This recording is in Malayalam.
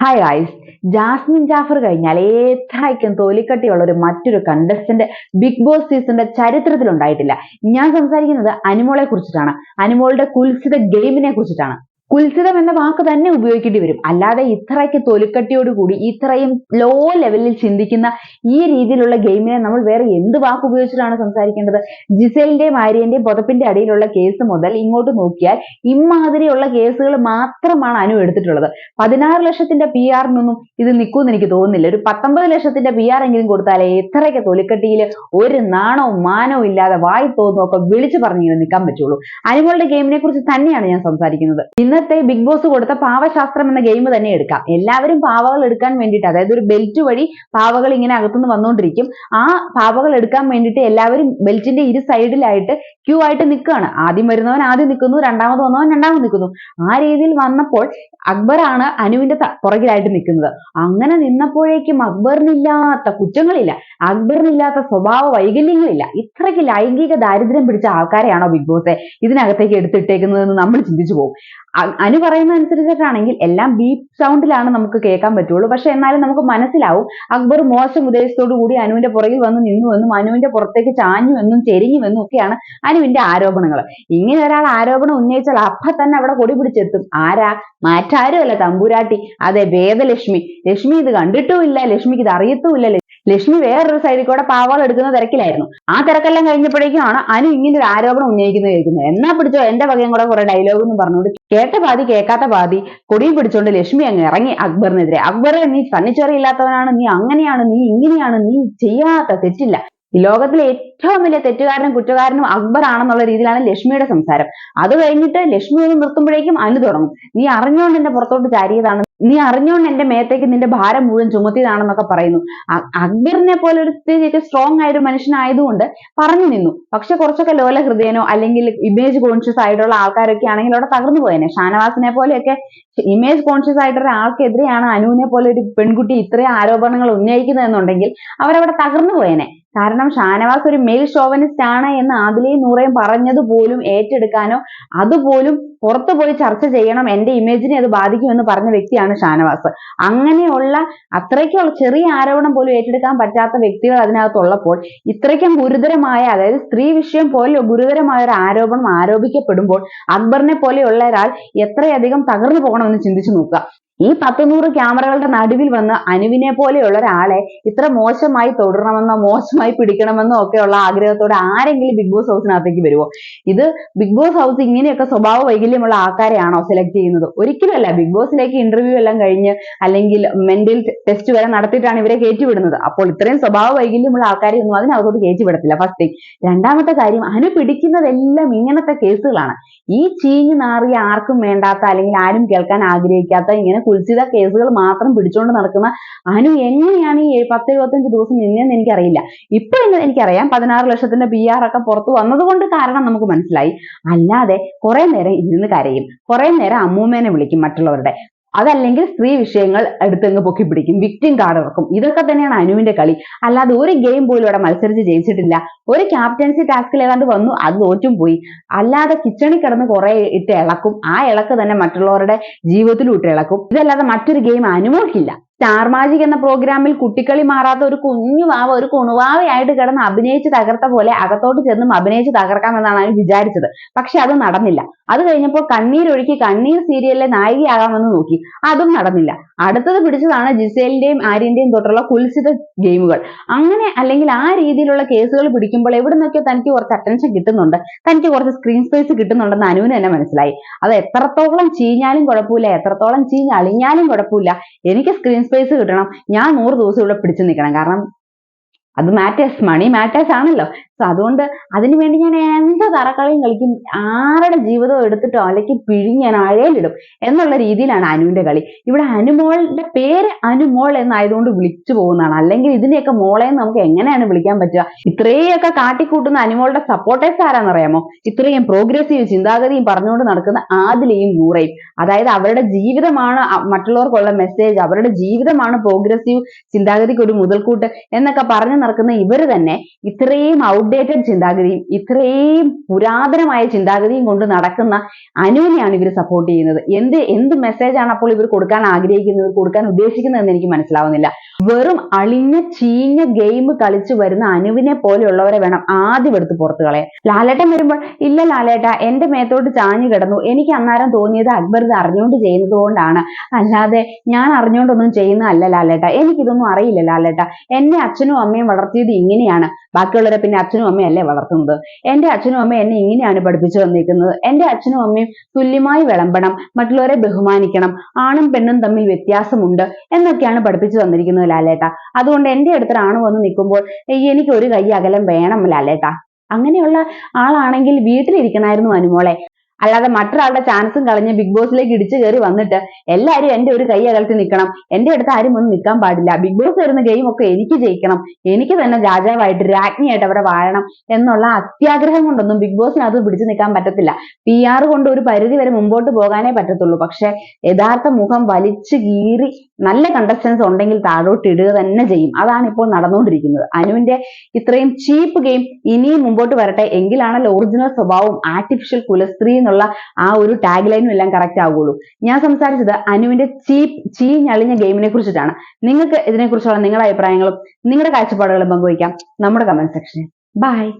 ഹായ് ഗായ്സ് ജാസ്മിൻ ജാഫർ കഴിഞ്ഞാൽ ഏത്രയ്ക്കും തോലിക്കട്ടിയുള്ള ഒരു മറ്റൊരു കണ്ടസ്റ്റന്റ് ബിഗ് ബോസ് സീസണിന്റെ ചരിത്രത്തിൽ ഉണ്ടായിട്ടില്ല ഞാൻ സംസാരിക്കുന്നത് അനുമോളെ കുറിച്ചിട്ടാണ്. അനുമോളുടെ കുൽസിത ഗെയിമിനെ കുറിച്ചിട്ടാണ്. കുൽസിതം എന്ന വാക്ക് തന്നെ ഉപയോഗിക്കേണ്ടി വരും. അല്ലാതെ ഇത്രയ്ക്ക് തൊലിക്കട്ടിയോടുകൂടി ഇത്രയും ലോ ലെവലിൽ ചിന്തിക്കുന്ന ഈ രീതിയിലുള്ള ഗെയിമിനെ നമ്മൾ വേറെ എന്ത് വാക്ക് ഉപയോഗിച്ചിട്ടാണ് സംസാരിക്കേണ്ടത്? ജിസേലിന്റെയും ആര്യന്റെയും പുതപ്പിന്റെ അടിയിലുള്ള കേസ് മുതൽ ഇങ്ങോട്ട് നോക്കിയാൽ ഇമാതിരിയുള്ള കേസുകൾ മാത്രമാണ് അനു എടുത്തിട്ടുള്ളത്. പതിനാറ് ലക്ഷത്തിന്റെ പി ആറിനൊന്നും ഇത് നിൽക്കുമെന്ന് എനിക്ക് തോന്നുന്നില്ല. ഒരു പത്തൊമ്പത് ലക്ഷത്തിന്റെ പി ആർ എങ്കിലും കൊടുത്താലേ ഇത്രയ്ക്ക് തൊലിക്കട്ടിയിൽ ഒരു നാണവും മാനവും ഇല്ലാതെ വായി തോന്നുമൊക്കെ വിളിച്ചു പറഞ്ഞു നിൽക്കാൻ പറ്റുള്ളൂ. അനുമോളുടെ ഗെയിമിനെ കുറിച്ച് തന്നെയാണ് ഞാൻ സംസാരിക്കുന്നത്. ഇന്നത്തെ ബിഗ് ബോസ് കൊടുത്ത പാവശാസ്ത്രം എന്ന ഗെയിം തന്നെ എടുക്കാം. എല്ലാവരും പാവകൾ എടുക്കാൻ വേണ്ടിയിട്ട് അതായത് ഒരു ബെൽറ്റ് വഴി പാവകൾ ഇങ്ങനെ അകത്തുനിന്ന് വന്നുകൊണ്ടിരിക്കും ആ പാവകൾ എടുക്കാൻ വേണ്ടിയിട്ട് എല്ലാവരും ബെൽറ്റിന്റെ ഇരു സൈഡിലായിട്ട് ക്യൂ ആയിട്ട് നിൽക്കുകയാണ്. ആദ്യം വരുന്നവൻ ആദ്യം നിൽക്കുന്നു രണ്ടാമത് വന്നവൻ രണ്ടാമത് നിൽക്കുന്നു. ആ രീതിയിൽ വന്നപ്പോൾ അക്ബറാണ് അനുവിന്റെ പുറകിലായിട്ട് നിൽക്കുന്നത്. അങ്ങനെ നിന്നപ്പോഴേക്കും അക്ബറിനില്ലാത്ത കുറ്റങ്ങളില്ല. അക്ബറിനില്ലാത്ത സ്വഭാവ വൈകല്യങ്ങളില്ല. ഇത്രയ്ക്ക് ലൈംഗിക ദാരിദ്ര്യം പിടിച്ച ആൾക്കാരെയാണോ ബിഗ് ബോസ് ഇതിനകത്തേക്ക് എടുത്തിട്ടേക്കുന്നതെന്ന് നമ്മൾ ചിന്തിച്ചു പോകും. അനു പറയുന്ന അനുസരിച്ചിട്ടാണെങ്കിൽ എല്ലാം ബീപ് സൗണ്ടിലാണ് നമുക്ക് കേൾക്കാൻ പറ്റുള്ളൂ. പക്ഷെ എന്നാലും നമുക്ക് മനസ്സിലാവും. അക്ബർ മോശം ഉദ്ദേശത്തോടു കൂടി അനുവിന്റെ പുറകിൽ വന്ന് നിന്നുവെന്നും അനുവിന്റെ പുറത്തേക്ക് ചാഞ്ഞുവെന്നും ചെരിഞ്ഞുവെന്നും ഒക്കെയാണ് അനുവിന്റെ ആരോപണങ്ങൾ ഇങ്ങനെ ഒരാൾ ആരോപണം ഉന്നയിച്ചാൽ അപ്പ തന്നെ അവിടെ കൊടി പിടിച്ചെത്തും. ആരാ? മാറ്റാരുമല്ല തമ്പുരാട്ടി. അതെ വേദലക്ഷ്മി. ലക്ഷ്മി ഇത് കണ്ടിട്ടുമില്ല. ലക്ഷ്മിക്ക് ഇത് അറിയത്തുമില്ല. ലക്ഷ്മി വേറൊരു സൈഡിൽ കൂടെ പാവാൾ എടുക്കുന്ന തിരക്കിലായിരുന്നു. ആ തിരക്കെല്ലാം കഴിഞ്ഞപ്പോഴേക്കും ആണ് അനു ഇങ്ങനെ ഒരു ആരോപണം ഉന്നയിക്കുന്നത് കേൾക്കുന്നത്. എന്നാ പിടിച്ചോ? എന്റെ വകയും കൂടെ കുറെ ഡയലോഗ് എന്ന് പറഞ്ഞുകൊണ്ട് കേട്ട പാതി കേൾക്കാത്ത പാതി കൊടിയും പിടിച്ചോണ്ട് ലക്ഷ്മി അങ്ങ് ഇറങ്ങി അക്ബറിനെതിരെ. അക്ബറെ നീ തന്നിച്ചറിയില്ലാത്തവനാണ് നീ അങ്ങനെയാണ് നീ ഇങ്ങനെയാണ് നീ ചെയ്യാത്ത തെറ്റില്ല. ലോകത്തിലെ ഏറ്റവും വലിയ തെറ്റുകാരനും കുറ്റക്കാരനും അക്ബർ ആണെന്നുള്ള രീതിയിലാണ് ലക്ഷ്മിയുടെ സംസാരം. അത് കഴിഞ്ഞിട്ട് ലക്ഷ്മി ഒന്ന് നിർത്തുമ്പോഴേക്കും അനു തുടങ്ങും. നീ അറിഞ്ഞുകൊണ്ട് എന്റെ പുറത്തോട്ട് ചാരിയതാണ്. നീ അറിഞ്ഞുകൊണ്ട് എന്റെ മേത്തേക്ക് നിന്റെ ഭാരം മുഴുവൻ ചുമത്തിയതാണെന്നൊക്കെ പറയുന്നു. അക്ബറിനെ പോലെ ഒരു സ്ട്രോങ് ആയ ഒരു മനുഷ്യനായതുകൊണ്ട് പറഞ്ഞു നിന്നു. പക്ഷെ കുറച്ചൊക്കെ ലോല ഹൃദയനോ അല്ലെങ്കിൽ ഇമേജ് കോൺഷ്യസ് ആയിട്ടുള്ള ആൾക്കാരൊക്കെ ആണെങ്കിൽ അവിടെ തകർന്നു പോയേനെ. ഷാനവാസിനെ പോലെയൊക്കെ ഇമേജ് കോൺഷ്യസ് ആയിട്ടുള്ള ആൾക്കെതിരെയാണ് അനുവിനെ പോലെ ഒരു പെൺകുട്ടി ഇത്രയും ആരോപണങ്ങൾ ഉന്നയിക്കുന്നതെന്നുണ്ടെങ്കിൽ അവരവിടെ തകർന്നു പോയേനെ. കാരണം ഷാനവാസ് ഒരു മെയിൽ ഷോവനിസ്റ്റ് ആണ് എന്ന് ആദിലയും നൂറയും പറഞ്ഞത് പോലും ഏറ്റെടുക്കാനോ അതുപോലും പുറത്തു പോയി ചർച്ച ചെയ്യണം എന്റെ ഇമേജിനെ അത് ബാധിക്കുമെന്ന് പറഞ്ഞ വ്യക്തിയാണ് ഷാനവാസ്. അങ്ങനെയുള്ള അത്രയ്ക്കുള്ള ചെറിയ ആരോപണം പോലും ഏറ്റെടുക്കാൻ പറ്റാത്ത വ്യക്തികൾ അതിനകത്തുള്ളപ്പോൾ ഇത്രയ്ക്കും ഗുരുതരമായ അതായത് സ്ത്രീ വിഷയം പോലെ ഗുരുതരമായ ഒരു ആരോപണം ആരോപിക്കപ്പെടുമ്പോൾ അക്ബറിനെ പോലെയുള്ള ഒരാൾ എത്രയധികം തകർന്നു പോകണമെന്ന് ചിന്തിച്ചു നോക്കുക. ഈ പത്ത് നൂറ് ക്യാമറകളുടെ നടുവിൽ വന്ന് അനുവിനെ പോലെയുള്ള ഒരാളെ ഇത്ര മോശമായി തൊടണമെന്നോ മോശമായി പിടിക്കണമെന്നോ ഒക്കെയുള്ള ആഗ്രഹത്തോടെ ആരെങ്കിലും ബിഗ് ബോസ് ഹൗസിനകത്തേക്ക് വരുമോ ഇത് ബിഗ് ബോസ് ഹൗസ് ഇങ്ങനെയൊക്കെ സ്വഭാവ വൈകല്യമുള്ള ആൾക്കാരെയാണോ സെലക്ട് ചെയ്യുന്നത്? ഒരിക്കലുമല്ല. ബിഗ് ബോസിലേക്ക് ഇന്റർവ്യൂ എല്ലാം കഴിഞ്ഞ് അല്ലെങ്കിൽ മെന്റൽ ടെസ്റ്റ് വരെ നടത്തിയിട്ടാണ് ഇവരെ കയറ്റിവിടുന്നത്. അപ്പോൾ ഇത്രയും സ്വഭാവ വൈകല്യമുള്ള ആൾക്കാരെ ഒന്നും അതിനകത്തോട്ട് കയറ്റിവിടത്തില്ല. ഫസ്റ്റ് തിങ് രണ്ടാമത്തെ കാര്യം അനു പിടിക്കുന്നതെല്ലാം ഇങ്ങനത്തെ കേസുകളാണ്. ഈ ചീഞ്ഞു നാറിയ ആർക്കും വേണ്ടാത്ത അല്ലെങ്കിൽ ആരും കേൾക്കാൻ ആഗ്രഹിക്കാത്ത ഇങ്ങനെ കുൽസിത കേസുകൾ മാത്രം പിടിച്ചുകൊണ്ട് നടക്കുന്ന അനു എങ്ങനെയാണ് ഈ പത്ത് എഴുപത്തഞ്ച് ദിവസം നിന്നതെന്ന് എനിക്കറിയില്ല. ഇപ്പൊ എനിക്കറിയാം പതിനാറ് ലക്ഷത്തിന്റെ പി ആർ ഒക്കെ പുറത്തു വന്നതുകൊണ്ട് കാരണം നമുക്ക് മനസ്സിലായി. അല്ലാതെ കുറെ നേരം ഇരുന്ന് കരയും. കുറെ നേരം അമ്മൂമ്മേനെ വിളിക്കും മറ്റുള്ളവരുടെ. അതല്ലെങ്കിൽ സ്ത്രീ വിഷയങ്ങൾ എടുത്തങ്ങ് പൊക്കി പിടിക്കും വിക്ടിം കാർഡ് ഇറക്കും. ഇതൊക്കെ തന്നെയാണ് അനുവിന്റെ കളി. അല്ലാതെ ഒരു ഗെയിം പോലും ഇവിടെ മത്സരിച്ച് ജയിച്ചിട്ടില്ല. ഒരു ക്യാപ്റ്റൻസി ടാസ്കിൽ ഏതാണ്ട് വന്നു അത് തോറ്റും പോയി. അല്ലാതെ kitchen ൽ കിടന്ന് കുറെ ഇട്ട് ഇളക്കും. ആ ഇളക്ക് തന്നെ മറ്റുള്ളവരുടെ ജീവിതത്തിലും ഇട്ട് ഇളക്കും. ഇതല്ലാതെ മറ്റൊരു ഗെയിം അനുമോൾക്കില്ല സ്റ്റാർ മാജിക് എന്ന പ്രോഗ്രാമിൽ കുട്ടിക്കളി മാറാത്ത ഒരു കുഞ്ഞു വാവ ഒരു കുണുവാവയായിട്ട് കിടന്ന് അഭിനയിച്ച് തകർത്ത പോലെ അകത്തോട്ട് ചെന്നും അഭിനയിച്ച് തകർക്കാമെന്നാണ് അവൻ വിചാരിച്ചത്. പക്ഷെ അത് നടന്നില്ല. അത് കഴിഞ്ഞപ്പോൾ കണ്ണീരൊഴുക്കി കണ്ണീർ സീരിയലിലെ നായികയാകാമെന്ന് നോക്കി. അതും നടന്നില്ല. അടുത്തത് പിടിച്ചതാണ് ജിസേലിന്റെയും ആര്യന്റെയും തൊട്ടുള്ള കുൽസിത ഗെയിമുകൾ. അങ്ങനെ അല്ലെങ്കിൽ ആ രീതിയിലുള്ള കേസുകൾ പിടിക്കുമ്പോൾ എവിടെ നിന്നൊക്കെ തനിക്ക് കുറച്ച് അറ്റൻഷൻ കിട്ടുന്നുണ്ട്. തനിക്ക് കുറച്ച് സ്ക്രീൻ സ്പേസ് കിട്ടുന്നുണ്ടെന്ന് അനുവിന് തന്നെ മനസ്സിലായി. അത് എത്രത്തോളം ചീഞ്ഞാലും കുഴപ്പമില്ല എത്രത്തോളം ചീഞ്ഞളിഞ്ഞാലും കുഴപ്പമില്ല. എനിക്ക് സ്ക്രീൻ സ്പേസ് കിട്ടണം. ഞാൻ നൂറ് ദിവസം ഇവിടെ പിടിച്ചു നിൽക്കണം കാരണം അത് മാറ്റേഴ്സ് മണി മാറ്റേഴ്സ് ആണല്ലോ. സോ അതുകൊണ്ട് അതിനു വേണ്ടി ഞാൻ എന്ത് തറക്കളിയും കളിക്കും. ആരുടെ ജീവിതവും എടുത്തിട്ടോ അല്ലെങ്കിൽ പിഴിഞ്ഞ് ഞാൻ അഴയിലിടും എന്നുള്ള രീതിയിലാണ് അനുവിന്റെ കളി. ഇവിടെ അനുമോളുടെ പേര് അനുമോൾ എന്നായതുകൊണ്ട് വിളിച്ചു പോകുന്നതാണ്. അല്ലെങ്കിൽ ഇതിനെയൊക്കെ മോളെ നമുക്ക് എങ്ങനെയാണ് വിളിക്കാൻ പറ്റുക? ഇത്രയൊക്കെ കാട്ടിക്കൂട്ടുന്ന അനുമോളുടെ സപ്പോർട്ടേഴ്സ് ആരാന്നറിയാമോ ഇത്രയും പ്രോഗ്രസീവ് ചിന്താഗതിയും പറഞ്ഞുകൊണ്ട് നടക്കുന്ന ആദിലയും നൂറയും. അതായത് അവരുടെ ജീവിതമാണ് മറ്റുള്ളവർക്കുള്ള മെസ്സേജ് അവരുടെ ജീവിതമാണ് പ്രോഗ്രസീവ് ചിന്താഗതിക്ക് ഒരു മുതൽക്കൂട്ട് എന്നൊക്കെ പറഞ്ഞു നടക്കുന്ന ഇവർ തന്നെ ഇത്രയും ഔട്ട് ഔട്ട്ഡേറ്റഡ് ചിന്താഗതിയും ഇത്രയും പുരാതനമായ ചിന്താഗതിയും കൊണ്ട് നടക്കുന്ന അനുവിനെയാണ് ഇവർ സപ്പോർട്ട് ചെയ്യുന്നത്. എന്ത് എന്ത് മെസ്സേജ് ആണ് അപ്പോൾ ഇവർ കൊടുക്കാൻ ആഗ്രഹിക്കുന്നത് കൊടുക്കാൻ ഉദ്ദേശിക്കുന്നത് എന്ന് എനിക്ക് മനസ്സിലാവുന്നില്ല. വെറും അളിഞ്ഞ ചീഞ്ഞ ഗെയിം കളിച്ചു വരുന്ന അനുവിനെ പോലെയുള്ളവരെ വേണം ആദ്യം എടുത്ത് പുറത്തു കളയാൻ. ലാലേട്ടൻ വരുമ്പോൾ ഇല്ല ലാലേട്ട എന്റെ മേത്തോട്ട് ചാഞ്ഞു കിടന്നു. എനിക്ക് അന്നേരം തോന്നിയത് അക്ബർ ഇത് അറിഞ്ഞുകൊണ്ട് ചെയ്യുന്നത് കൊണ്ടാണ്. അല്ലാതെ ഞാൻ അറിഞ്ഞുകൊണ്ടൊന്നും ചെയ്യുന്നതല്ല ലാലേട്ട. എനിക്കിതൊന്നും അറിയില്ല ലാലേട്ട. എന്നെ അച്ഛനും അമ്മയും വളർത്തിയത് ഇങ്ങനെയാണ്. ബാക്കിയുള്ളവരെ പിന്നെ അച്ഛനും അമ്മയും അല്ലേ വളർത്തുന്നത്? എന്റെ അച്ഛനും അമ്മയും എന്നെ ഇങ്ങനെയാണ് പഠിപ്പിച്ചു വന്നിരിക്കുന്നത് എന്റെ അച്ഛനും അമ്മയും തുല്യമായി വിളമ്പണം. മറ്റുള്ളവരെ ബഹുമാനിക്കണം. ആണും പെണ്ണും തമ്മിൽ വ്യത്യാസമുണ്ട് എന്നൊക്കെയാണ് പഠിപ്പിച്ചു തന്നിരിക്കുന്നത് ലാലേട്ട. അതുകൊണ്ട് എന്റെ അടുത്ത് ആണ് വന്ന് നിൽക്കുമ്പോൾ "ഏയ് എനിക്ക് ഒരു കൈ അകലം വേണം ലാലേട്ട. അങ്ങനെയുള്ള ആളാണെങ്കിൽ വീട്ടിലിരിക്കണമായിരുന്നു അനുമോളെ. അല്ലാതെ മറ്റൊരാളുടെ ചാൻസും കളഞ്ഞ് ബിഗ് ബോസിലേക്ക് ഇടിച്ചു കയറി വന്നിട്ട് എല്ലാവരും എന്റെ ഒരു കൈ അകലത്തിൽ നിൽക്കണം. എന്റെ അടുത്ത് ആരും ഒന്നും നിൽക്കാൻ പാടില്ല. ബിഗ് ബോസ് വരുന്ന ഗെയിം ഒക്കെ എനിക്ക് ജയിക്കണം. എനിക്ക് തന്നെ രാജാവായിട്ട് രാജ്ഞിയായിട്ട് അവിടെ വാഴണം എന്നുള്ള അത്യാഗ്രഹം കൊണ്ടൊന്നും ബിഗ് ബോസിനകത്ത് പിടിച്ചു നിൽക്കാൻ പറ്റത്തില്ല. പി ആർ കൊണ്ട് ഒരു പരിധി വരെ മുമ്പോട്ട് പോകാനേ പറ്റത്തുള്ളൂ. പക്ഷെ യഥാർത്ഥ മുഖം വലിച്ചു കീറി നല്ല കണ്ടസ്റ്റൻസ് ഉണ്ടെങ്കിൽ താഴോട്ട് ഇടുക തന്നെ ചെയ്യും. അതാണ് ഇപ്പോൾ നടന്നുകൊണ്ടിരിക്കുന്നത്. അനുവിന്റെ ഇത്രയും ചീപ്പ് ഗെയിം ഇനിയും മുമ്പോട്ട് വരട്ടെ എങ്കിലാണല്ലോ ഒറിജിനൽ സ്വഭാവവും ആർട്ടിഫിഷ്യൽ കുലസ്ത്രീ എന്നുള്ള ആ ഒരു ടാഗ് ലൈനും എല്ലാം കറക്റ്റ് ആവുകയുള്ളൂ. ഞാൻ സംസാരിച്ചത് അനുവിന്റെ ചീപ്പ് ചീഞ്ഞളിഞ്ഞ ഗെയിമിനെ കുറിച്ചിട്ടാണ്. നിങ്ങൾക്ക് ഇതിനെക്കുറിച്ചുള്ള നിങ്ങളുടെ അഭിപ്രായങ്ങളും നിങ്ങളുടെ കാഴ്ചപ്പാടുകളും പങ്കുവയ്ക്കാം. നമ്മുടെ കമന്റ് സെക്ഷനിൽ ബൈ